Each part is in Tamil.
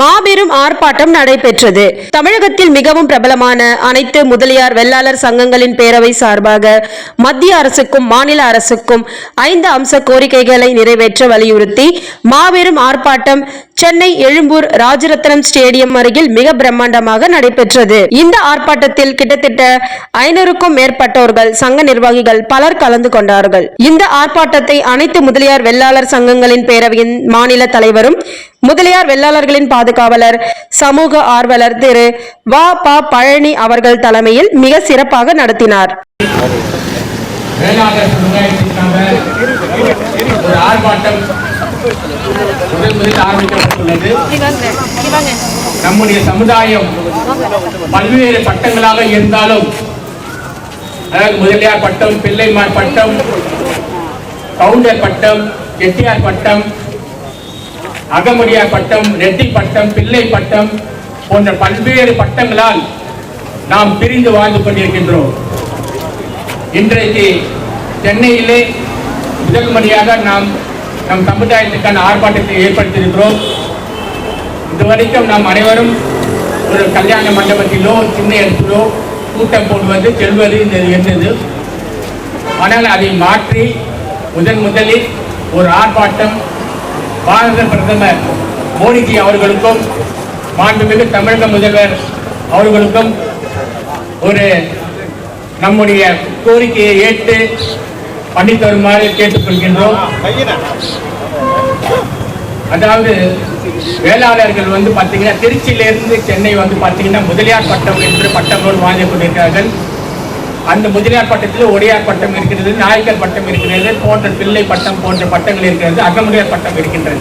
மாபெரும் ஆர்ப்பாட்டம் நடைபெற்றது. தமிழகத்தில் மிகவும் பிரபலமான அனைத்து முதலியார் வெள்ளாளர் சங்கங்களின் பேரவை சார்பாக மத்திய அரசுக்கும் மாநில அரசுக்கும் ஐந்து அம்ச கோரிக்கைகளை நிறைவேற்ற வலியுறுத்தி மாபெரும் ஆர்ப்பாட்டம் சென்னை எழும்பூர் ராஜரத்னம் ஸ்டேடியம் அருகில் மிக பிரம்மாண்டமாக நடைபெற்றது. இந்த ஆர்ப்பாட்டத்தில் கிட்டத்தட்ட ஐநூறுக்கும் மேற்பட்டோர்கள் சங்க நிர்வாகிகள் பலர் கலந்து கொண்டார்கள். இந்த ஆர்ப்பாட்டத்தை அனைத்து முதலியார் வெள்ளாளர் சங்கங்களின் பேரவையின் மாநில தலைவரும் முதலியார் வெள்ளாளர்களின் பாதுகாவலர் சமூக ஆர்வலர் திரு வ. ப. பழனி அவர்கள் தலைமையில் மிக சிறப்பாக நடத்தினார். ஒரு ஆர்ப்பாட்டம் முதல் ஆரம்பிக்கப்பட்டுள்ளது. நம்முடைய சமுதாயம் பல்வேறு பட்டங்களாக இருந்தாலும் அதாவது முதலியார் பட்டம் பிள்ளைமார் பட்டம் கவுண்டர் பட்டம் எட்டியார் பட்டம் அகமுடியார் பட்டம் ரெட்டி பட்டம் பிள்ளை பட்டம் போன்ற பல்வேறு பட்டங்களால் நாம் பிரிந்து வாழ்ந்து கொண்டிருக்கின்றோம். இன்றைக்கு சென்னையிலே முதல் முறையாக நாம் நம் சமுதாயத்துக்கான ஆர்ப்பாட்டத்தை ஏற்படுத்தியிருக்கிறோம். இதுவரைக்கும் நாம் அனைவரும் ஒரு கல்யாண மண்டபத்திலோ சின்ன இடத்திலோ கூட்டம் போடுவது செல்வது இந்த இருந்தது. ஆனால் அதை மாற்றி முதன் முதலில் ஒரு ஆர்ப்பாட்டம் பாரத பிரதமர் மோடிஜி அவர்களுக்கும் மாண்புமிகு தமிழக முதல்வர் அவர்களுக்கும் ஒரு நம்முடைய கோரிக்கையை ஏற்று பண்ணி தருமாறு கேட்டுக்கொள்கின்றோம் அதாவது வேளாளர்கள் வந்து பார்த்தீங்கன்னா திருச்சியிலிருந்து சென்னை வந்து பார்த்தீங்கன்னா முதலியார் பட்டம் என்று பட்டங்களோடு வாங்கி கொண்டிருக்கிறார்கள். அந்த முதலியார் பட்டத்தில் ஒடியார் பட்டம் இருக்கிறது நாயக்கர் பட்டம் இருக்கிறது போன்ற பிள்ளை பட்டம் போன்ற பட்டங்கள் இருக்கிறது அகமுடையார் பட்டம் இருக்கின்றது.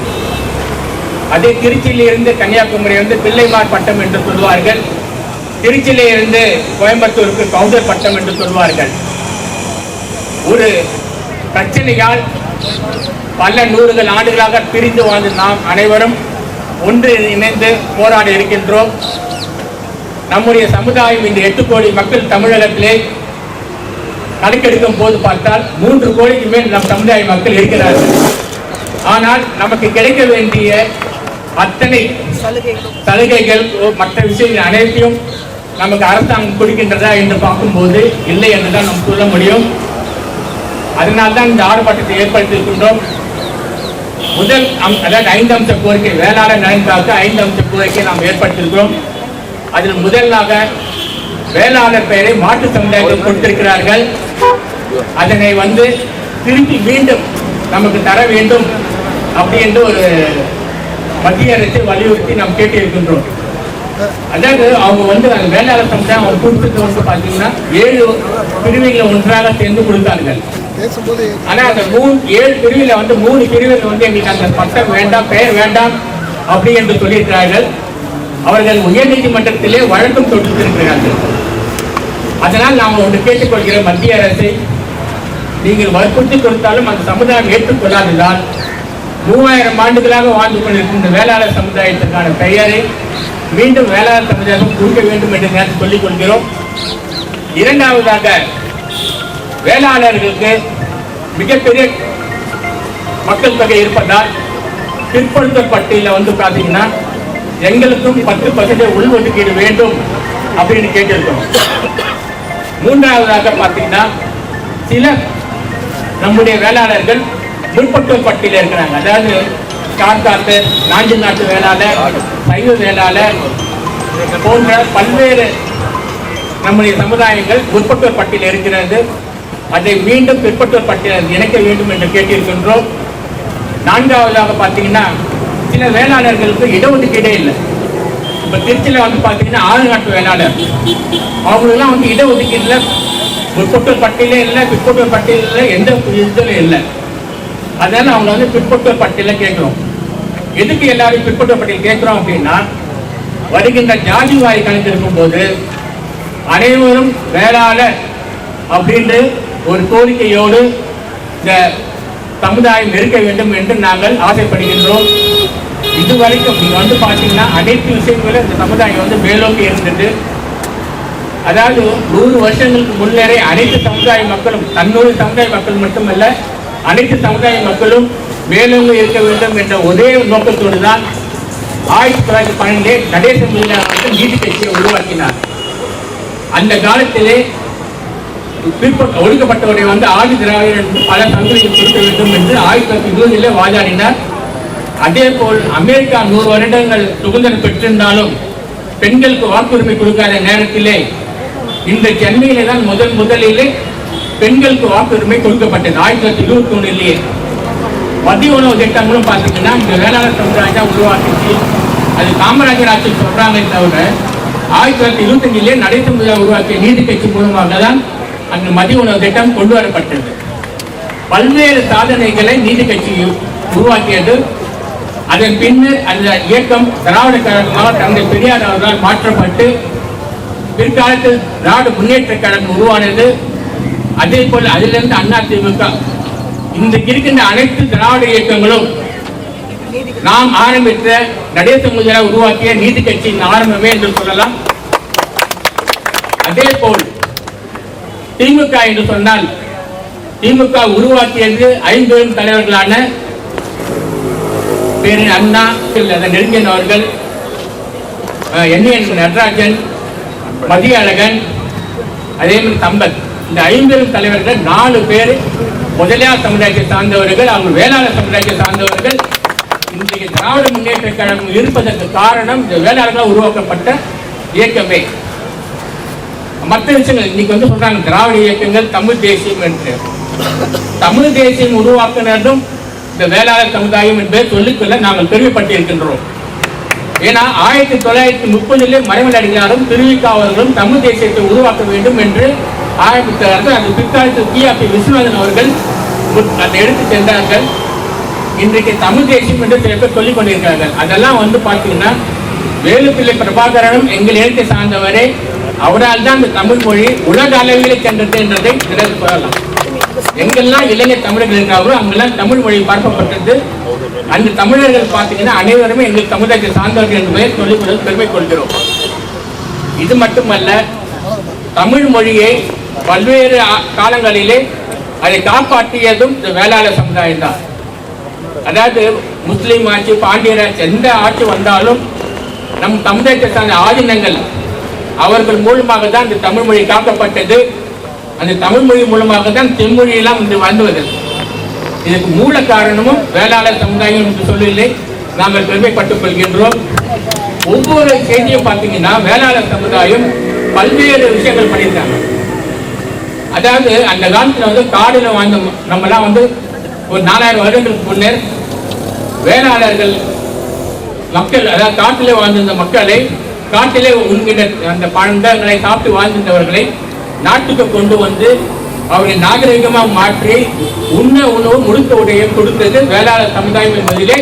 அதே திருச்சியிலிருந்து கன்னியாகுமரி வந்து பிள்ளைமார் பட்டம் என்று சொல்வார்கள். திருச்சியிலே இருந்து கோயம்புத்தூருக்கு கவுண்டர் பட்டம் என்று சொல்வார்கள். ஒரு பிரச்சனையால் பல நூறுகள் ஆண்டுகளாக பிரிந்து வாழ்ந்த நாம் அனைவரும் ஒன்று இணைந்து போராடி இருக்கின்றோம். நம்முடைய சமுதாயம் இந்த எட்டு கோடி மக்கள் தமிழகத்திலே கணக்கெடுக்கும் போது பார்த்தால் மூன்று கோடிக்கு மேல் நம் சமுதாய மக்கள் இருக்கிறார்கள். ஆனால் நமக்கு கிடைக்க வேண்டிய அத்தனை சலுகைகள் மற்ற விஷயங்கள் அனைத்தையும் நமக்கு அரசாங்கம் கொடுக்கின்றதா என்று பார்க்கும்போது இல்லை என்று தான் நாம் சொல்ல முடியும். அதனால் தான் இந்த ஆர்ப்பாட்டத்தை ஏற்படுத்தியிருக்கின்றோம். முதல் அம்- அதாவது ஐந்து அம்ச கோரிக்கை வேளாண் நலனுக்காக ஐந்து அம்ச கோரிக்கை நாம் ஏற்படுத்தியிருக்கிறோம். அதில் முதலாக வேளாளர் பெயரை மாற்று சமுதாயத்தில் கொடுத்திருக்கிறார்கள். அதனை வந்து திருப்பி மீண்டும் நமக்கு தர வேண்டும் அப்படி என்று ஒரு மத்திய அரசை வலியுறுத்தி நாம் கேட்டிருக்கின்றோம். அதாவது அவங்க வந்து அந்த வேளாளர் சமுதாயம் அவங்க கொடுத்தது வந்து பார்த்தீங்கன்னா ஏழு பிரிவுகளை ஒன்றாக சேர்ந்து கொடுத்தார்கள். பேசும்போது ஆனா அந்த மூணு ஏழு பிரிவில் வந்து மூணு பிரிவில் வந்து எங்களுக்கு அந்த பட்டம் வேண்டாம் பெயர் வேண்டாம் அப்படி என்று சொல்லியிருக்கிறார்கள். அவர்கள் உயர்நீதிமன்றத்திலே வழக்கம் தொடுத்திருக்கிறார்கள். அதனால் நாம் ஒன்று கேட்டுக்கொள்கிற மத்திய அரசை. நீங்கள் வற்புறுத்தி கொடுத்தாலும் அந்த சமுதாயம் ஏற்றுக்கொள்ளாததால் மூவாயிரம் ஆண்டுகளாக வாழ்ந்து கொண்டிருக்கின்ற வேளாளர் சமுதாயத்திற்கான பெயரை மீண்டும் வேளாளர் சமுதாயம் கொடுக்க வேண்டும் என்று நான் சொல்லிக் கொள்கிறோம். இரண்டாவதாக வேளாளர்களுக்கு மிகப்பெரிய மக்கள் தொகை இருப்பதால் பிற்படுத்த பட்டியலில் வந்து பார்த்தீங்கன்னா எங்களுக்கும் பத்து பர்சன்டேஜ் உள்ஒதுக்கீடு வேண்டும் அப்படின்னு கேட்டிருக்கோம். மூன்றாவதாக பார்த்தீங்கன்னா சில நம்முடைய வேளாளர்கள் முற்பட்டோர் பட்டியலில் இருக்கிறாங்க. அதாவது கார்காத்து நாஞ்சி நாட்டு வேளாளர் சைவ வேளாளர் போன்ற பல்வேறு நம்முடைய சமுதாயங்கள் முற்பட்டோர் பட்டியல் இருக்கிறது. அதை மீண்டும் பிற்பட்டோர் பட்டியல் இணைக்க வேண்டும் என்று கேட்டிருக்கின்றோம் நான்காவதாக பார்த்தீங்கன்னா சில வேளாளர்களுக்கு இடஒதுக்கீடே இல்லை. இப்போ திருச்சியில் வந்து பார்த்தீங்கன்னா ஆறு நாட்டு வேளாளர். அவங்களுக்குலாம் வந்து இடஒதுக்கீடில் முற்பட்டோர் பட்டியலே இல்லை பிற்பட்டோர் பட்டியலில் எந்த இதுலையும் இல்லை. அதனால் அவங்க வந்து பிற்பட்டோர் பட்டியலில் கேட்குறோம். எதுக்கு எல்லாரும் பிற்பட்டோர் பட்டியல் கேட்குறோம் அப்படின்னா வருகின்ற ஜாதி வாரி கணக்கெடுக்கும் போது அனைவரும் வேளாளர் அப்படின்ட்டு ஒரு கோரிக்கையோடு இந்த சமுதாயம் இருக்க வேண்டும் என்று நாங்கள் ஆசைப்படுகின்றோம். இதுவரைக்கும் நீங்கள் வந்து பார்த்தீங்கன்னா அனைத்து விஷயங்களும் இந்த சமுதாயம் வந்து மேலோக்கி இருந்தது. அதாவது நூறு வருஷங்களுக்கு முன்னரே அனைத்து சமுதாய மக்களும் தன்னூறு சமுதாய மக்கள் மட்டுமல்ல அனைத்து சமுதாய மக்களும் மேலோங்கி இருக்க வேண்டும் என்ற ஒரே நோக்கத்தோடு தான் ஆயிரத்தி தொள்ளாயிரத்தி பன்னெண்டு நடேச முதலியார் வந்து நீதி கட்சியை உருவாக்கினார். அந்த காலத்திலே ஒடுக்கப்பட்டவரை வந்து ஆதி திராவிடர் என்று பல சங்கங்களில் கொடுக்க வேண்டும் என்று ஆயிரத்தி தொள்ளாயிரத்தி இருபதிலே வாதாடினார். அதே போல் அமெரிக்கா நூறு வருடங்கள் சுதந்திரம் பெற்றிருந்தாலும் பெண்களுக்கு வாக்குரிமை கொடுக்காத நேரத்திலே இந்த சென்னையிலே தான் முதன் முதலிலே பெண்களுக்கு வாக்குரிமை கொடுக்கப்பட்டது. ஆயிரத்தி தொள்ளாயிரத்தி இருபத்தி ஒன்றிலேயே மதிய உணவு திட்டங்களும் பார்த்தீங்கன்னா இந்த வேளாண் சமுதாயம் தான் உருவாக்கிச்சு. அது காமராஜர் ஆட்சி சொல்றாங்க தவிர ஆயிரத்தி தொள்ளாயிரத்தி இருபத்தஞ்சிலே நடைமுறை உருவாக்கிய நீதி கட்சி மூலமாக தான் அந்த மதிய உணவு திட்டம் கொண்டு வரப்பட்டது பல்வேறு சாதனைகளை நீதி கட்சி உருவாக்கியது. அதன் பின்னர் அந்த இயக்கம் திராவிட கழகமாக தந்தை பெரியார் அவர்களால் மாற்றப்பட்டு பிற்காலத்தில் திராவிட முன்னேற்ற கழகம் உருவானது. அதே போல் அதிலிருந்து அண்ணா திமுக இன்றைக்கு இருக்கின்ற அனைத்து திராவிட இயக்கங்களும் நாம் ஆரம்பித்த நடேச முதலாக உருவாக்கிய நீதி கட்சியின் ஆரம்பமே என்று சொல்லலாம். அதே போல் திமுக என்று சொன்னால் திமுக உருவாக்கியது ஐம்பெரும் தலைவர்களான பேரு அண்ணா அதன் நெருங்கியன் அவர்கள் என் என் நடராஜன் மதிய அழகன் அதே மாதிரி சம்பத் இந்த ஐம்பெரும் தலைவர்கள் நாலு பேர் முதலியார் சமுதாயத்தை சார்ந்தவர்கள் அவங்க வேளாளர் சமுதாயத்தை சார்ந்தவர்கள். இன்றைய திராவிட முன்னேற்ற கழகம் இருப்பதற்கு காரணம் இந்த வேளாளர்களால் உருவாக்கப்பட்ட இயக்கமே. மற்ற விஷயங்கள் இன்னைக்கு வந்து சொல்றாங்க திராவிட இயக்கங்கள் தமிழ் தேசியம் என்று. தமிழ் தேசியம் உருவாக்குனதும் இந்த வேளாளர் சமுதாயம் என்பதை சொல்லிக்கொள்ள நாங்கள் பெருமைப்பட்டிருக்கின்றோம். ஏன்னா ஆயிரத்தி தொள்ளாயிரத்தி முப்பதிலே மறைமல் அடிகளாரும் திருவிக்காவலர்களும் தமிழ் தேசியத்தை உருவாக்க வேண்டும் என்று ஆரம்பித்தார்கள். அந்த பிற்காலத்தில் பி. விஸ்வநாதன் அவர்கள் அதை எடுத்து சென்றார்கள். இன்றைக்கு தமிழ் தேசியம் என்று சில பேர் சொல்லிக் கொண்டிருக்கிறார்கள். அதெல்லாம் வந்து பார்த்தீங்கன்னா வேலுப்பிள்ளை பிரபாகரனும் எங்கள் இனத்தை சார்ந்தவரே அவரால் தான் இந்த தமிழ் மொழி உலக அளவிலே சென்றது என்றதை சிலர் சொல்லலாம் எங்கெல்லாம் இளைஞர் தமிழர்கள் இருக்கிறார்களோ அங்கெல்லாம் தமிழ் மொழி பரப்பப்பட்டது அந்த தமிழர்கள் பார்த்தீங்கன்னா அனைவருமே எங்கள் தமிழகத்தை சார்ந்தவர்கள் என்பதை சொல்லிக் கொள்ள பெருமை கொள்கிறோம் இது மட்டுமல்ல தமிழ் மொழியை பல்வேறு காலங்களிலே அதை காப்பாற்றியதும் இந்த வேளாளர் சமுதாயம் தான் அதாவது முஸ்லீம் ஆட்சி பாண்டியர் ஆட்சி எந்த ஆட்சி வந்தாலும் நம் தமிழகத்தை சார்ந்த ஆதினங்கள் அவர்கள் மூலமாக தான் இந்த தமிழ் மொழி காக்கப்பட்டது. அந்த தமிழ் மொழி மூலமாக தான் தென்மொழியெல்லாம் இன்று வந்துவது இதுக்கு மூல காரணமும் வேளாளர் சமுதாயம் என்று சொல்லவில்லை. நாங்கள் பெருமைப்பட்டுக் கொள்கின்றோம். ஒவ்வொரு செய்தியும் பார்த்தீங்கன்னா வேளாளர் சமுதாயம் பல்வேறு விஷயங்கள் பண்ணியிருக்காங்க. அதாவது அந்த காலத்தில் வந்து காடில் வாழ்ந்த நம்மலாம் வந்து ஒரு நாலாயிரம் வருடங்களுக்கு முன்னர் வேளாளர்கள் மக்கள் அதாவது காட்டில் வாழ்ந்திருந்த மக்களை காட்டிலே உண்கின்ற அந்த பழந்தங்களை சாப்பிட்டு வாழ்ந்திருந்தவர்களை நாட்டுக்கு கொண்டு வந்து அவரை நாகரிகமாக மாற்றி உண்ண உணவு முழுக்க உடைய கொடுத்தது வேளாளர் சமுதாயம் என்பதிலே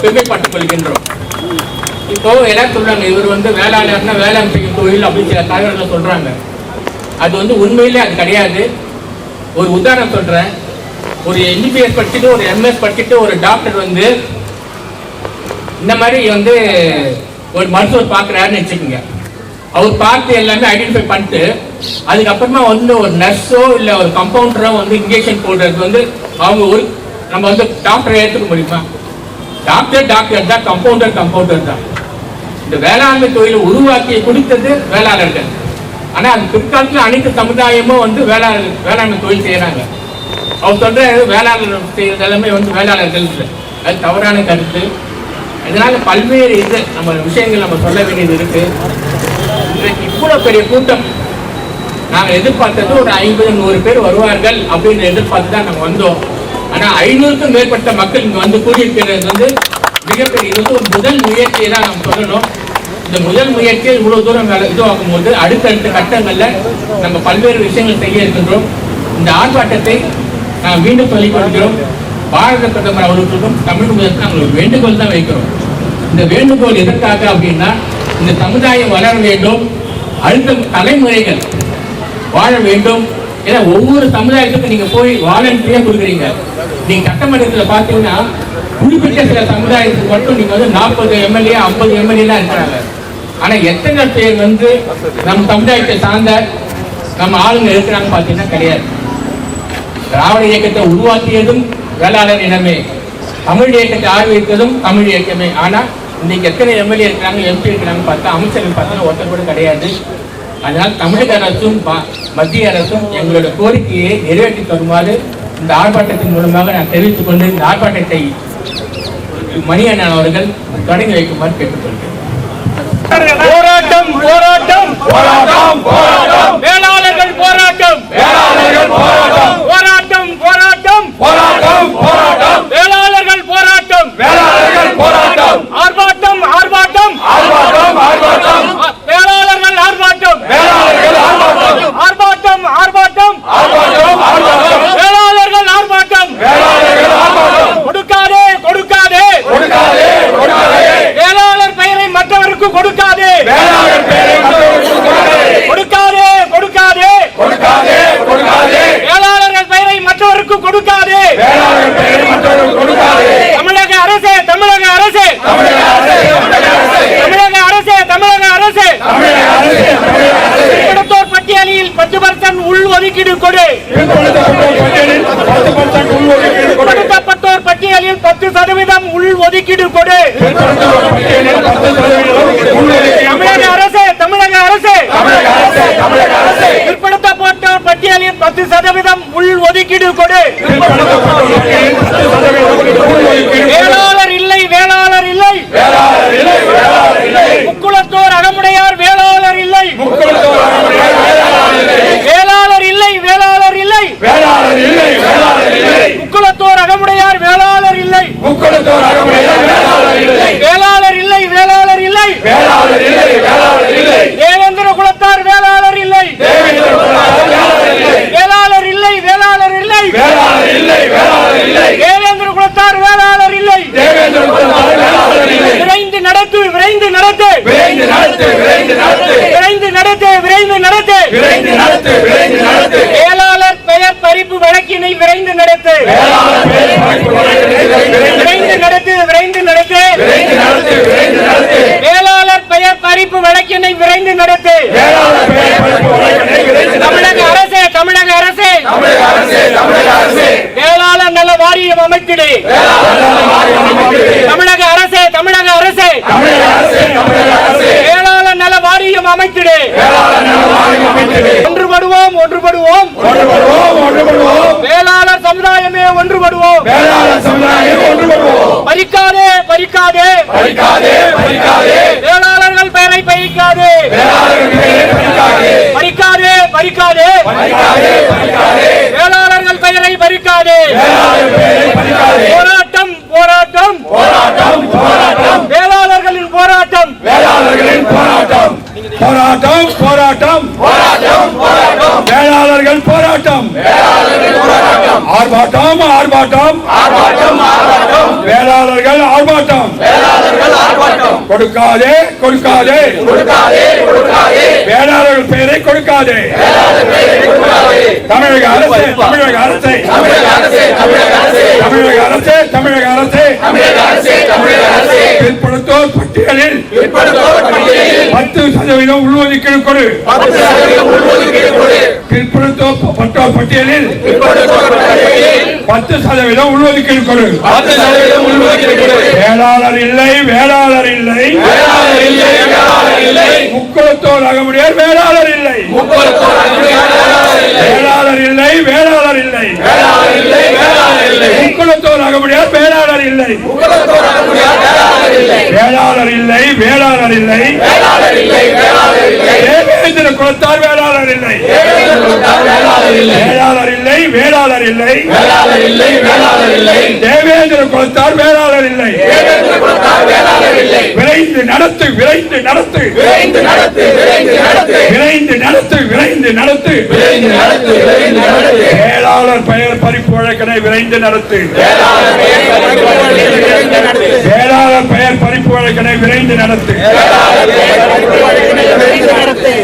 பெருமைப்பட்டுக் கொள்கின்றோம். இப்போ எல்லாரும் சொல்றாங்க இவர் வந்து வேளாளர்னா வேளாண் செய்யும் தொழில் அப்படின்னு சில தலைவர்கள் சொல்றாங்க. அது வந்து உண்மையிலே அது கிடையாது. ஒரு உதாரணம் சொல்றேன். ஒரு எம்பிபிஎஸ் படிச்சுட்டு ஒரு எம்எஸ் படிச்சுட்டு ஒரு டாக்டர் வந்து இந்த மாதிரி வந்து ஒரு மருத்துவர் பார்க்குறாருன்னு வச்சுக்கோங்க. அவர் பார்த்து எல்லாமே ஐடென்டிஃபை பண்ணிட்டு அதுக்கப்புறமா வந்து ஒரு நர்ஸோ இல்லை ஒரு கம்பவுண்டரோ வந்து இன்ஜெக்ஷன் போடுறது வந்து அவங்க ஒரு நம்ம வந்து டாக்டரை ஏற்றுக்க முடியுமா? டாக்டர் டாக்டர் தான் கம்பவுண்டர் கம்பவுண்டர் தான். இந்த வேளாண்மை தொழிலை உருவாக்கி கொடுத்தது வேளாளர்கள். ஆனா அது பிற்காலத்தில் அனைத்து சமுதாயமும் வந்து வேளாண் வேளாண்மை தொழில் செய்யறாங்க. அவர் சொல்ற வேளாளர் செய்யறது எல்லாமே வந்து வேளாளர்கள் அது தவறான கருத்து. இதனால பல்வேறு இது நம்ம விஷயங்கள் நம்ம சொல்ல வேண்டியது இருக்கு. இன்றைக்கு இவ்வளவு பெரிய கூட்டம். நாங்கள் எதிர்பார்த்தது ஒரு ஐம்பது நூறு பேர் வருவார்கள் அப்படின்னு எதிர்பார்த்து தான் நாங்கள் வந்தோம். ஆனா ஐநூறுக்கும் மேற்பட்ட மக்கள் இங்கே வந்து கூடியிருக்கிறது வந்து மிகப்பெரிய இது வந்து ஒரு முதல் முயற்சியை தான் நம்ம சொல்லணும். இந்த முதல் முயற்சியை இவ்வளவு தூரம் வேலை இதுவாகும் போது அடுத்தடுத்த கட்டங்களில் நம்ம பல்வேறு விஷயங்கள் செய்ய இருக்கின்றோம். இந்த ஆர்ப்பாட்டத்தை நான் மீண்டும் சொல்லிக் கொள்கிறோம். பாரத பிரதமர் அவர்களுக்கும் தமிழ் முதலுக்கு நாங்கள் ஒரு வேண்டுகோள் தான் வைக்கிறோம். இந்த வேண்டுகோள் எதற்காக அப்படின்னா இந்த சமுதாயம் வளர வேண்டும் அடுத்த தலைமுறைகள் வாழ வேண்டும் ஏன்னா ஒவ்வொரு சமுதாயத்துக்கும் நீங்க போய் வாலண்டியா கொடுக்குறீங்க. நீங்க சட்டமன்றத்தில் பார்த்தீங்கன்னா குறிப்பிட்ட சில சமுதாயத்துக்கு மட்டும் நீங்க வந்து நாற்பது எம்எல்ஏ ஐம்பது எம்எல்ஏலாம் இருக்கிறாங்க. ஆனா எத்தனை பேர் வந்து நம்ம சமுதாயத்தை சார்ந்த நம்ம ஆளுங்க இருக்கிறாங்க பார்த்தீங்கன்னா கிடையாது. திராவிட இயக்கத்தை உருவாக்கியதும் வேளாளர் இனமே தமிழ் இயக்கத்தை ஆரம்பித்ததும் தமிழ் இயக்கமே. ஆனா இன்னைக்கு எத்தனை எம்எல்ஏ இருக்கிறாங்க எம்பி இருக்கிறாங்க பார்த்தா அமைச்சர்கள் பார்த்தா ஒருத்தர் கூட கிடையாது. அதனால் தமிழக அரசும் மத்திய அரசும் எங்களோட கோரிக்கையை நிறைவேற்றி தருமாறு இந்த ஆர்ப்பாட்டத்தின் மூலமாக நான் தெரிவித்துக் கொண்டு இந்த ஆர்ப்பாட்டத்தை மணியண்ணன் அவர்கள் தொடங்கி வைக்குமாறு கேட்டுக்கொள்கிறேன். போராட்டம் போராட்டம்! போராட்டம் போராட்டம்! ஒதுக்கீடு கொடு தமிழக அரசு தமிழக அரசு. விற்பனத்தை போட்டோர் பட்டியலில் பத்து சதவீதம் உள் ஒதுக்கீடு கொடு விரைந்து நடத்து விரைந்து நடத்து. வேளாளர் பெயர் பறிப்பு வழக்கினை விரைந்து நடத்து. விரைந்து நடத்து. விரைந்து நடத்து வேளாளர் பெயர் பறிப்பு வழக்கினை விரைந்து நடத்து. தமிழக அரசே தமிழக அரசே. வேளாளர் நல வாரியம் அமைத்திடு. தமிழக அரசே தமிழக அரசே. வேளாளர் ஆணையம் அமைத்திடு. ஒன்றுபடுவோம் ஒன்றுபடுவோம். வேளாளர் சமுதாயமே ஒன்றுபடுவோம். பறிக்காதே பறிக்காதே. வேளாளர்கள் பெயரை பறிக்காதே. பறிக்காதே பறிக்காதே. வேளாளர்கள் பெயரை பறிக்காதே. போராட்ட போராட்டம். வேளாளர்கள் போராட்டம். ஆர்ப்பாட்டம் ஆர்ப்பாட்டம். வேளாளர்கள் ஆர்ப்பாட்டம். கொடுக்காதே கொடுக்காதே. வேளாளர்கள் பெயரை கொடுக்காதே. தமிழக அரசு தமிழக அரசு. தமிழக அரசு தமிழக அரசு. பிற்படுத்தோர் பட்டியலில். பத்து சதவீதம் உள்ஒதுக்கீடு கொடு. பட்டோ பட்டியலில் பத்து சதவீதம் உள்ஒதுக்கீடு கொடு. வேளாளர் இல்லை வேளாளர் இல்லை. முக்கோத்தோர் அகமுடியார் வேளாளர் இல்லை. வேளாளர் இல்லை. வேளாளர் இல்லை முக்கோத்தோர் உலகத்தோர் அகமுடியார் வேளாளர் இல்லை வேளாளர் இல்லை வேளாளர் இல்லை தேவேந்திர குலத்தார் வேளாளர் இல்லை வேளாளர் இல்லை வேளாளர் இல்லை தேவேந்திர குலத்தார் வேளாளர் இல்லை விரைந்து நடத்து விரைந்து நடத்து விரைந்து நடத்து விரைந்து நடத்து விரைந்து நடத்து வேளாளர் பெயர் பறிப்பு வழக்கினை விரைந்து நடத்து வேளாளர் பெயர் பறிப்பு வழக்கினை விரைந்து நடத்து.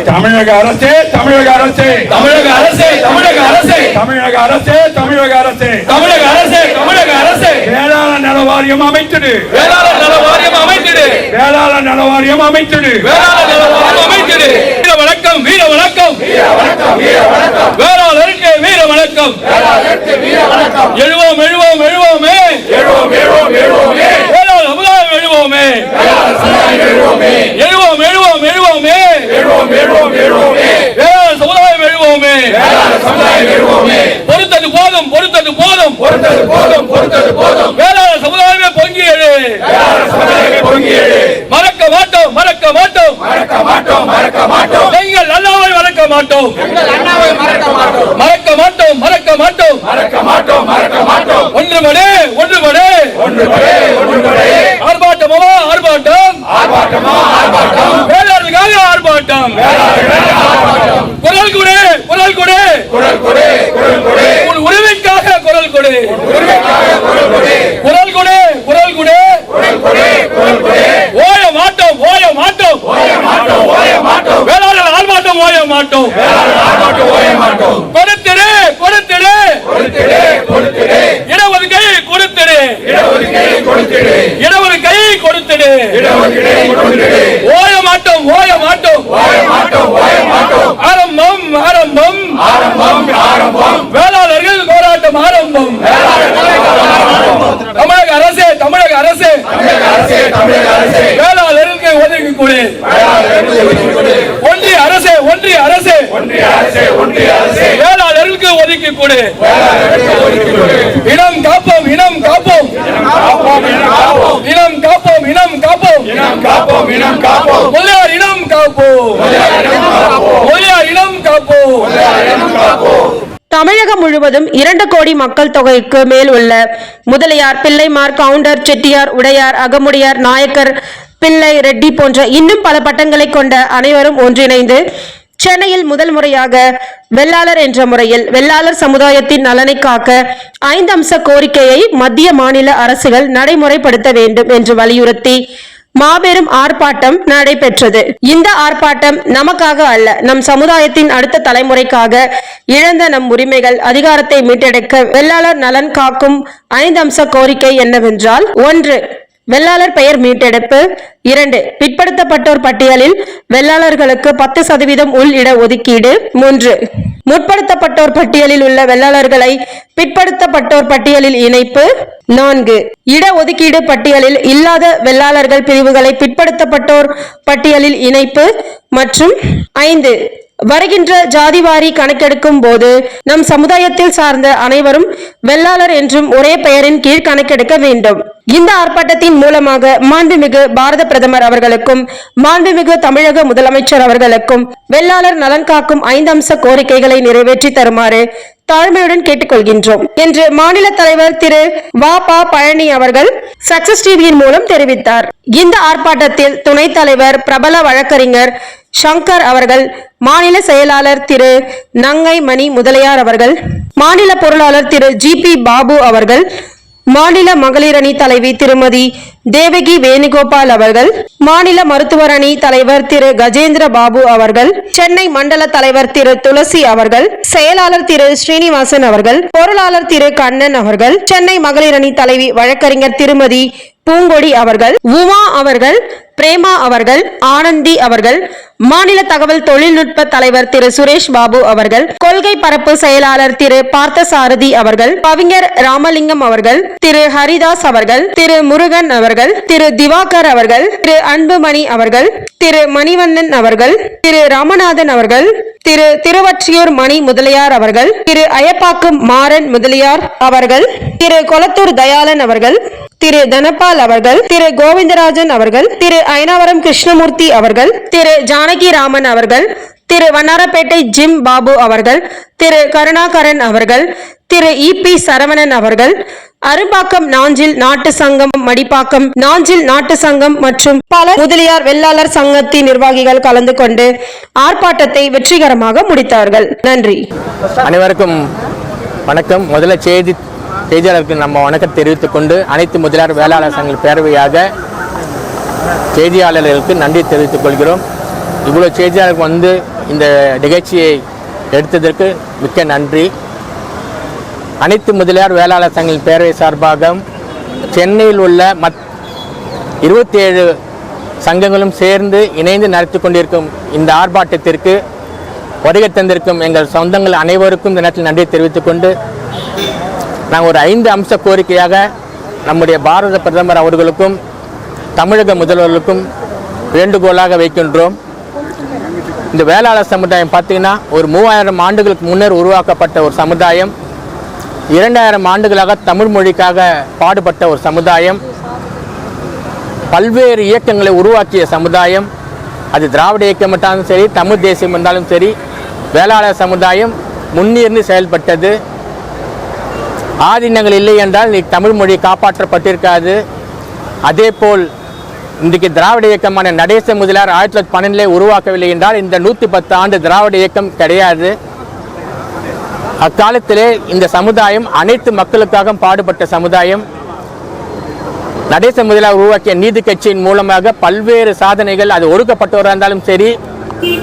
தமிழக அரசே தமிழக அரசே. தமிழக அரசே தமிழக அரசே. தமிழக அரசே தமிழக அரசே. தமிழக அரசே தமிழக அரசே. வேளாளர் நல வாரியம் அமைத்திடு வேளாளர் நல வாரியம் அமைத்திடு வேளாளர் நல வாரியம் அமைத்திடு வேளாளர் நல வாரியம் அமைத்திடு வீர வணக்கம் வீர வணக்கம். வீர வணக்கம் வீர வணக்கம். வேளாளருக்கு வீர வணக்கம். வேளாளருக்கு வீர வணக்கம். எழுவோம் எழுவோம் எழுவோமே. எழுவோம் எழுவோம் எழுவோமே. வேளாளர் சமுதாயம் எழுவோமே. வேளாளர் எழுவோம். எழுவோம் எழுவோமே வேளாளர் சமுதாயம் எழுவோமே. பொறுத்தது போதும் பொறுத்தது போதும். வேளாளர் சமுதாயமே பொங்கி எழு மறக்க மாட்டோம் மறக்க மாட்டோம். எங்கள் அண்ணாவை மறக்க மாட்டோம். மறக்க மாட்டோம். மறக்க மாட்டோம் ஒன்றுபடே ஒன்றுபடே. ஆர்ப்பாட்டமா ஆர்ப்பாட்டம் வேளாளர்களுக்காக ஆர்ப்பாட்டம் குரல் கொடு குரல் கொடு உன் உரிமைக்காக குரல் கொடு குரல் கொடு குரல் கொடு ஓய மாட்டோம் ஓய மாட்டோம் வேளாளர் ஆர்ப்பாட்டம் ஓய மாட்டோம். கொடுத்திடு கொடுத்திடு. இடஒதுக்கை கொடுத்திடு. இடஒதுக்கை கொடுத்திடு. ஓய மாட்டோம் ஓய மாட்டோம் ஆரம்பம் ஆரம்பம் வேளாளர்கள் போராட்டம் ஆரம்பம் தமிழக அரசே தமிழக அரசே வேளாளருக்கு ஒதுக்கி கொடு ஒன்றிய அரசே ஒன்றிய அரசே வேளாளருக்கு ஒதுக்கி கொடு. இனம் காப்போம் இனம் காப்போம். இனம் காப்போம் இனம் காப்போம். இனம் முதலியார் இனம் காப்போம். மொழியார் இனம் காப்போம். தமிழகம் முழுவதும் இரண்டு கோடி மக்கள் தொகைக்கு மேல் உள்ள முதலியார் பிள்ளைமார் கவுண்டர் செட்டியார் உடையார் அகமுடியார் நாயக்கர் பிள்ளை ரெட்டி போன்ற இன்னும் பல பட்டங்களை கொண்ட அனைவரும் ஒன்றிணைந்து சென்னையில் முதல் முறையாக வெள்ளாளர் என்ற முறையில் வெள்ளாளர் சமுதாயத்தின் நலனை காக்க ஐந்து அம்ச கோரிக்கையை மத்திய மாநில அரசுகள் நடைமுறைப்படுத்த வேண்டும் என்று வலியுறுத்தி மாபெரும் ஆர்ப்பாட்டம் நடைபெற்றது. இந்த ஆர்ப்பாட்டம் நமக்காக அல்ல நம் சமுதாயத்தின் அடுத்த தலைமுறைக்காக இழந்த நம் உரிமைகள் அதிகாரத்தை மீட்டெடுக்க வெள்ளாளர் நலன் காக்கும் ஐந்து அம்ச கோரிக்கை என்னவென்றால் ஒன்று வெள்ளாளர் பெயர் மீட்டெடுப்பு. இரண்டு பிற்படுத்தப்பட்டோர் பட்டியலில் வெள்ளாளர்களுக்கு பத்து சதவீதம் உள் இட ஒதுக்கீடு. மூன்று முற்படுத்தப்பட்டோர் பட்டியலில் உள்ள வெள்ளாளர்களை பிற்படுத்தப்பட்டோர் பட்டியலில் இணைப்பு. நான்கு இட ஒதுக்கீடு பட்டியலில் இல்லாத வெள்ளாளர்கள் பிரிவுகளை பிற்படுத்தப்பட்டோர் பட்டியலில் இணைப்பு. மற்றும் ஐந்து வருகின்ற ஜாதிவாரி கணக்கெடுக்கும் போது நம் சமுதாயத்தில் சார்ந்த அனைவரும் வெள்ளாளர் என்றும் ஒரே பெயரின் கீழ் கணக்கெடுக்க வேண்டும். இந்த ஆர்ப்பாட்டத்தின் மூலமாக மாண்புமிகு பாரத பிரதமர் அவர்களுக்கும் மாண்புமிகு தமிழக முதலமைச்சர் அவர்களுக்கும் வெள்ளாளர் நலன் காக்கும் ஐந்து அம்ச கோரிக்கைகளை நிறைவேற்றி தருமாறு தாழ்மையுடன் கேட்டுக்கொள்கின்றோம் என்று மாநில தலைவர் திரு வா பா பழனி அவர்கள் சக்சஸ் டிவியின் மூலம் தெரிவித்தார். இந்த ஆர்ப்பாட்டத்தில் துணைத் தலைவர் பிரபல வழக்கறிஞர் சங்கர் அவர்கள் மாநில செயலாளர் திரு நங்கை மணி முதலியார் அவர்கள் மாநில பொருளாளர் திரு ஜி பி பாபு அவர்கள் மாநில மகளிர் அணி தலைவி திருமதி தேவகி வேணுகோபால் அவர்கள் மாநில மருத்துவர் அணி தலைவர் திரு கஜேந்திர பாபு அவர்கள் சென்னை மண்டல தலைவர் திரு துளசி அவர்கள் செயலாளர் திரு ஸ்ரீனிவாசன் அவர்கள் பொருளாளர் திரு கண்ணன் அவர்கள் சென்னை மகளிர் அணி தலைவி வழக்கறிஞர் திருமதி பூங்கொடி அவர்கள் உமா அவர்கள் பிரேமா அவர்கள் ஆனந்தி அவர்கள் மாநில தகவல் தொழில்நுட்ப தலைவர் திரு சுரேஷ் பாபு அவர்கள் கொள்கை பரப்பு செயலாளர் திரு பார்த்தசாரதி அவர்கள் கவிஞர் ராமலிங்கம் அவர்கள் திரு ஹரிதாஸ் அவர்கள் திரு முருகன் அவர்கள் திரு திவாகர் அவர்கள் திரு அன்புமணி அவர்கள் திரு மணிவண்ணன் அவர்கள் திரு ராமநாதன் அவர்கள் திரு திருவற்றியூர் மணி முதலியார் அவர்கள் திரு அயப்பாக்கம் மாறன் முதலியார் அவர்கள் திரு கொளத்தூர் தயாளன் அவர்கள் திரு தனபால் அவர்கள் திரு கோவிந்தராஜன் அவர்கள் திரு ஐனாவரம் கிருஷ்ணமூர்த்தி அவர்கள் திரு ஜானகிராமன் அவர்கள் திரு வண்ணாரப்பேட்டை ஜிம் பாபு அவர்கள் திரு கருணாகரன் அவர்கள் திரு இபி சரவணன் அவர்கள் அரும்பாக்கம் நாஞ்சில் நாட்டு சங்கம் மடிப்பாக்கம் நாஞ்சில் நாட்டு சங்கம் மற்றும் பல முதலியார் வெள்ளாளர் சங்கத்தின் நிர்வாகிகள் கலந்து கொண்டு ஆர்ப்பாட்டத்தை வெற்றிகரமாக முடித்தார்கள். நன்றி. அனைவருக்கும் வணக்கம். முதல்ல செய்தி செய்தியாளருக்கு நம்ம வணக்கம் தெரிவித்துக் கொண்டு அனைத்து முதலியார் வேளாளர் சங்க பேரவையாக செய்தியாளர்களுக்கு நன்றி தெரிவித்துக் கொள்கிறோம். இவ்வளோ செய்தியாளருக்கு வந்து இந்த நிகழ்ச்சியை எடுத்ததற்கு மிக்க நன்றி. அனைத்து முதலியார் வேளாளர் சங்க பேரவை சார்பாக சென்னையில் உள்ள மத் இருபத்தி ஏழு சங்கங்களும் சேர்ந்து இணைந்து நடத்தி கொண்டிருக்கும் இந்த ஆர்ப்பாட்டத்திற்கு வருகை தந்திருக்கும் எங்கள் சொந்தங்கள் அனைவருக்கும் இந்த நேரத்தில் நன்றி தெரிவித்துக் கொண்டு நாங்கள் ஒரு ஐந்து அம்ச கோரிக்கையாக நம்முடைய பாரத பிரதமர் அவர்களுக்கும் தமிழக முதல்வர்களுக்கும் வேண்டுகோளாக வைக்கின்றோம். இந்த வேளாளர் சமுதாயம் பார்த்தீங்கன்னா ஒரு மூவாயிரம் ஆண்டுகளுக்கு முன்னர் உருவாக்கப்பட்ட ஒரு சமுதாயம். இரண்டாயிரம் ஆண்டுகளாக தமிழ் மொழிக்காக பாடுபட்ட ஒரு சமுதாயம். பல்வேறு இயக்கங்களை உருவாக்கிய சமுதாயம். அது திராவிட இயக்கம் இருந்தாலும் சரி தமிழ் தேசியம் இருந்தாலும் சரி வேளாளர் சமுதாயம் முன்னிருந்து செயல்பட்டது. ஆதீனங்கள் இல்லை என்றால் நீ தமிழ் மொழி காப்பாற்றப்பட்டிருக்காது. அதேபோல் இன்றைக்கு திராவிட இயக்கமான நடேச முதலியார் ஆயிரத்தி தொள்ளாயிரத்தி பன்னெண்டிலே உருவாக்கவில்லை என்றால் இந்த நூற்றி பத்து ஆண்டு திராவிட இயக்கம் கிடையாது. அக்காலத்திலே இந்த சமுதாயம் அனைத்து மக்களுக்காக பாடுபட்ட சமுதாயம். நடேச முதலியார் உருவாக்கிய நீதி கட்சியின் மூலமாக பல்வேறு சாதனைகள் அது ஒடுக்கப்பட்டவராக இருந்தாலும் சரி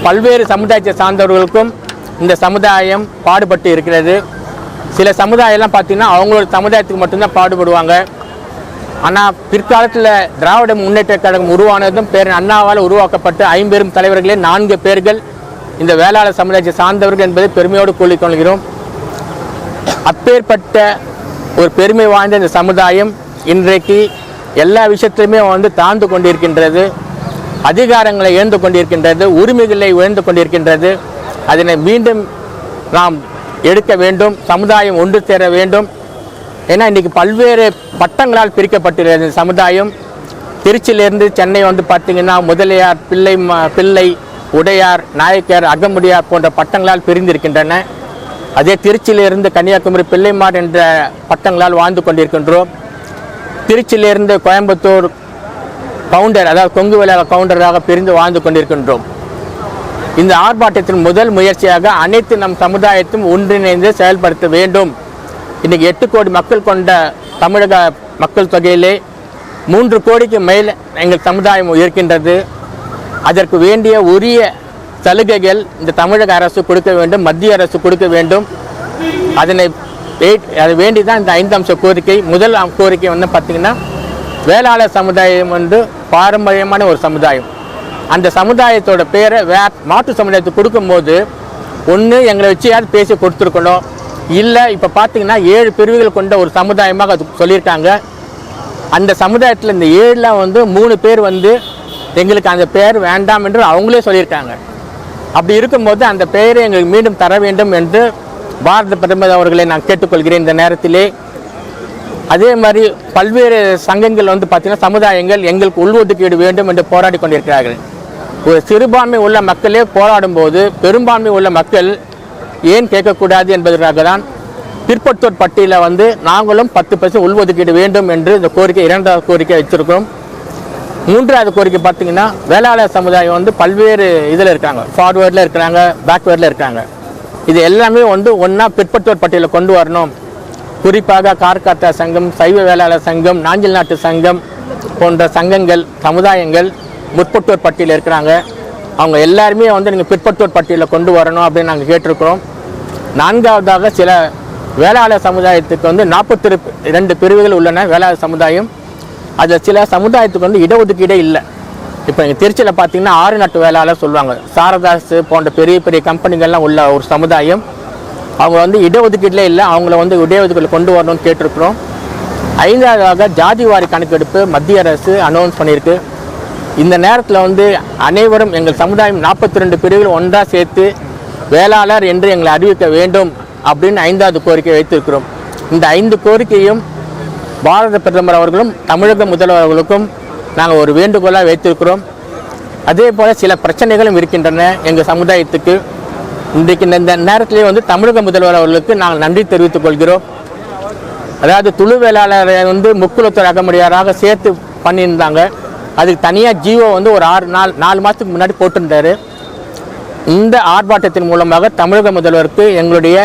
பல்வேறு சமுதாயத்தை சார்ந்தவர்களுக்கும் இந்த சமுதாயம் பாடுபட்டு இருக்கிறது. சில சமுதாயம்லாம் பார்த்தீங்கன்னா அவங்களோட சமுதாயத்துக்கு மட்டும்தான் பாடுபடுவாங்க. ஆனால் பிற்காலத்தில் திராவிட முன்னேற்ற கழகம் உருவானதும் பேர் அண்ணாவால் உருவாக்கப்பட்ட ஐம்பெரும் தலைவர்களே நான்கு பேர்கள். இந்த வேளாளர் சமுதாயத்தை சார்ந்தவர்கள் என்பதை பெருமையோடு கூறிக்கொள்கிறோம் அப்பேற்பட்ட ஒரு பெருமை வாய்ந்த இந்த சமுதாயம் இன்றைக்கு எல்லா விஷயத்திலுமே வந்து தாழ்ந்து கொண்டிருக்கின்றது. அதிகாரங்களை இழந்து கொண்டிருக்கின்றது உரிமைகளை இழந்து கொண்டிருக்கின்றது. அதனை மீண்டும் நாம் எடுக்க வேண்டும் சமுதாயம் ஒன்று சேர வேண்டும். ஏன்னா இன்றைக்கி பல்வேறு பட்டங்களால் பிரிக்கப்பட்டுள்ளது சமுதாயம். திருச்சியிலேருந்து சென்னை வந்து பார்த்திங்கன்னா முதலியார் பிள்ளை பிள்ளை உடையார் நாயக்கர் அகமுடியார் போன்ற பட்டங்களால் பிரிந்திருக்கின்றன. அதே திருச்சியிலிருந்து கன்னியாகுமரி பிள்ளைமார் என்ற பட்டங்களால் வாழ்ந்து கொண்டிருக்கின்றோம். திருச்சியிலிருந்து கோயம்புத்தூர் கவுண்டர் அதாவது கொங்கு வேளாளர் கவுண்டராக பிரிந்து வாழ்ந்து கொண்டிருக்கின்றோம். இந்த ஆர்ப்பாட்டத்தின் முதல் முயற்சியாக அனைத்து நம் சமுதாயத்தும் ஒன்றிணைந்து செயல்படுத்த வேண்டும். இன்றைக்கி எட்டு கோடி மக்கள் கொண்ட தமிழக மக்கள் தொகையிலே மூன்று கோடிக்கு மேல் எங்கள் சமுதாயம் இருக்கின்றது அதற்கு வேண்டிய உரிய சலுகைகள் இந்த தமிழக அரசு கொடுக்க வேண்டும் மத்திய அரசு கொடுக்க வேண்டும். அதனை அது வேண்டி தான் இந்த ஐந்து அம்ச கோரிக்கை. முதல் கோரிக்கை வந்து பார்த்திங்கன்னா வேளாளர் சமுதாயம் வந்து பாரம்பரியமான ஒரு சமுதாயம். அந்த சமுதாயத்தோட பேரை வே மாற்று சமுதாயத்துக்கு கொடுக்கும்போது ஒன்று எங்களை வச்சு யார் பேசி கொடுத்துருக்கணும்? இல்லை இப்போ பார்த்தீங்கன்னா ஏழு பிரிவுகள் கொண்ட ஒரு சமுதாயமாக அது சொல்லியிருக்காங்க. அந்த சமுதாயத்தில் இந்த ஏழில் வந்து மூணு பேர் வந்து எங்களுக்கு அந்த பெயர் வேண்டாம் என்று அவங்களே சொல்லியிருக்காங்க. அப்படி இருக்கும்போது அந்த பெயரை எங்களுக்கு மீண்டும் தர வேண்டும் என்று பாரத பிரதமர் அவர்களை நான் கேட்டுக்கொள்கிறேன் இந்த நேரத்திலே. அதே மாதிரி பல்வேறு சங்கங்கள் வந்து பார்த்திங்கன்னா சமுதாயங்கள் எங்களுக்கு உள்ஒதுக்கீடு வேண்டும் என்று போராடி கொண்டிருக்கிறார்கள். ஒரு சிறுபான்மை உள்ள மக்களே போராடும் போது பெரும்பான்மை உள்ள மக்கள் ஏன் கேட்கக்கூடாது என்பதற்காக தான் பிற்பட்டோர் பட்டியலில் வந்து நாங்களும் பத்து பர்சன்ட் உள்ஒதுக்கீடு வேண்டும் என்று இந்த கோரிக்கை இரண்டாவது கோரிக்கை வச்சுருக்கோம் மூன்றாவது கோரிக்கை பார்த்தீங்கன்னா வேளாளர் சமுதாயம் வந்து பல்வேறு இதில் இருக்காங்க. ஃபார்வேர்டில் இருக்கிறாங்க பேக்வேர்டில் இருக்காங்க. இது எல்லாமே வந்து ஒன்றா பிற்படுத்தோர் பட்டியலில் கொண்டு வரணும். குறிப்பாக கார்காத்தா சங்கம் சைவ வேளாளர் சங்கம் நாஞ்சில் நாட்டு சங்கம் போன்ற சங்கங்கள் சமுதாயங்கள் முற்பட்டோர் பட்டியலில் இருக்கிறாங்க. அவங்க எல்லாருமே வந்து நீங்கள் பிற்பட்டோர் பட்டியலில் கொண்டு வரணும் அப்படின்னு நாங்கள் கேட்டிருக்கிறோம். நான்காவதாக சில வேளாளர் சமுதாயத்துக்கு வந்து நாற்பத்தி ரெண்டு பிரிவுகள் உள்ளன வேளாளர் சமுதாயம். அதில் சில சமுதாயத்துக்கு வந்து இடஒதுக்கீடே இல்லை. இப்போ எங்கள் திருச்சியில் பார்த்தீங்கன்னா ஆறு நாட்டு வேளாளர் சொல்லுவாங்க. சாரதாஸ் போன்ற பெரிய பெரிய கம்பெனிகள்லாம் உள்ள ஒரு சமுதாயம். அவங்க வந்து இடஒதுக்கீட்டிலே இல்லை அவங்கள வந்து இடஒதுக்கீடு கொண்டு வரணும்னு கேட்டிருக்கிறோம். ஐந்தாவதாக ஜாதிவாரி கணக்கெடுப்பு மத்திய அரசு அனௌன்ஸ் பண்ணியிருக்கு. இந்த நேரத்தில் வந்து அனைவரும் எங்கள் சமுதாயம் நாற்பத்தி ரெண்டு பிரிவில் ஒன்றாக சேர்த்து வேளாளர் என்று எங்களை அறிவிக்க வேண்டும் அப்படின்னு ஐந்தாவது கோரிக்கை வைத்திருக்கிறோம். இந்த ஐந்து கோரிக்கையும் பாரத பிரதமர் அவர்களும் தமிழக முதல்வர் அவர்களுக்கும் நாங்கள் ஒரு வேண்டுகோளாக வைத்திருக்கிறோம். அதே போல் சில பிரச்சனைகளும் இருக்கின்றன எங்கள் சமுதாயத்துக்கு. இன்றைக்கு இந்த- நேரத்திலே வந்து தமிழக முதல்வர் அவர்களுக்கு நாங்கள் நன்றி தெரிவித்துக் கொள்கிறோம். அதாவது துளு வேளாளரை வந்து முக்குலத்தூர் அகமுடியாராக சேர்த்து பண்ணியிருந்தாங்க. அதுக்கு தனியாக ஜியோ வந்து ஒரு ஆறு நாலு நாலு மாதத்துக்கு முன்னாடி போட்டிருந்தார். இந்த ஆர்ப்பாட்டத்தின் மூலமாக தமிழக முதல்வருக்கு எங்களுடைய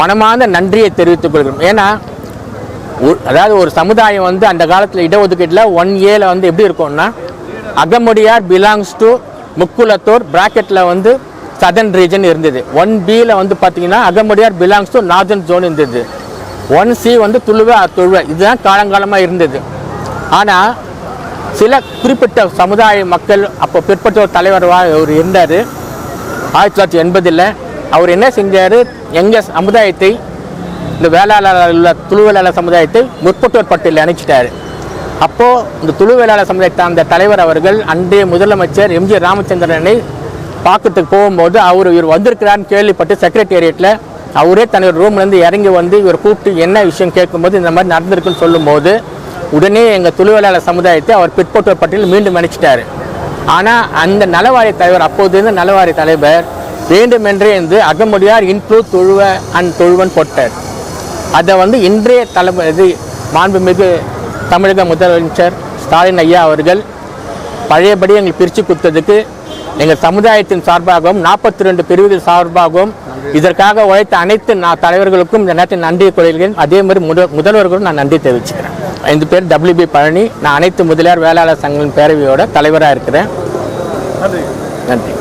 மனமார்ந்த நன்றியை தெரிவித்துக் கொள்கிறோம். ஏன்னா அதாவது ஒரு சமுதாயம் வந்து அந்த காலத்தில் இடஒதுக்கீட்டில் ஒன் ஏல வந்து எப்படி இருக்கும்னா அகமுடியார் பிலாங்ஸ் டு முக்குலத்தூர் பிராக்கெட்டில் வந்து சதன் ரீஜன் இருந்தது. ஒன் பியில் வந்து பார்த்தீங்கன்னா Agamudayar belongs to northern zone இருந்தது. ஒன் சி வந்து துளுவ துழுவ இதுதான் காலங்காலமாக இருந்தது. ஆனால் சில குறிப்பிட்ட சமுதாய மக்கள் அப்போ பிற்பட்ட ஒரு தலைவராக அவர் இருந்தார். ஆயிரத்தி தொள்ளாயிரத்தி எண்பதில் அவர் என்ன செஞ்சார்? எங்கள் சமுதாயத்தை இந்த வேளாளர் உள்ள துளுவேளாளர் சமுதாயத்தை முற்பட்டோர் பட்டியலில் அணைச்சிட்டார் அப்போது இந்த துளுவேளாளர் சமுதாயத்தை அந்த தலைவர் அவர்கள் அன்றைய முதலமைச்சர் எம்ஜி ராமச்சந்திரனை பார்க்கறதுக்கு போகும்போது அவர் இவர் வந்திருக்கிறான்னு கேள்விப்பட்டு செக்ரட்டேரியட்டில் அவரே தன்னோட ரூம்லேருந்து இறங்கி வந்து இவர் கூப்பிட்டு என்ன விஷயம் கேட்கும்போது இந்த மாதிரி நடந்திருக்குன்னு சொல்லும்போது உடனே எங்கள் தொழிலாளர் சமுதாயத்தை அவர் பிற்பட்டோர் பட்டியலில் மீண்டும் இணைச்சிட்டாரு ஆனால் அந்த நலவாரிய தலைவர் அப்போது இருந்த நலவாரிய தலைவர் வேண்டுமென்றே இருந்து அகமுடியார் இன்ட்ரூ தொழுவ அண்ட் தொழுவன் போட்டார். அதை வந்து இன்றைய தலைமை இது மாண்புமிகு தமிழக முதலமைச்சர் ஸ்டாலின் ஐயா அவர்கள் பழையபடி எங்களை பிரித்து கொடுத்ததுக்கு எங்கள் சமுதாயத்தின் சார்பாகவும் நாற்பத்தி ரெண்டு பிரிவுகள் சார்பாகவும் இதற்காக உழைத்த அனைத்து நான் தலைவர்களுக்கும் இந்த நேரத்தில் நன்றி கொள்கிறேன் அதே மாதிரி முத முதல்வர்களும் நான் நன்றி தெரிவிச்சுக்கிறேன். என் பேர் டபிள்யூபி பழனி. நான் அனைத்து முதலியார் வேளாளர் சங்கங்களின் பேரவையோட தலைவராக இருக்கிறேன். நன்றி.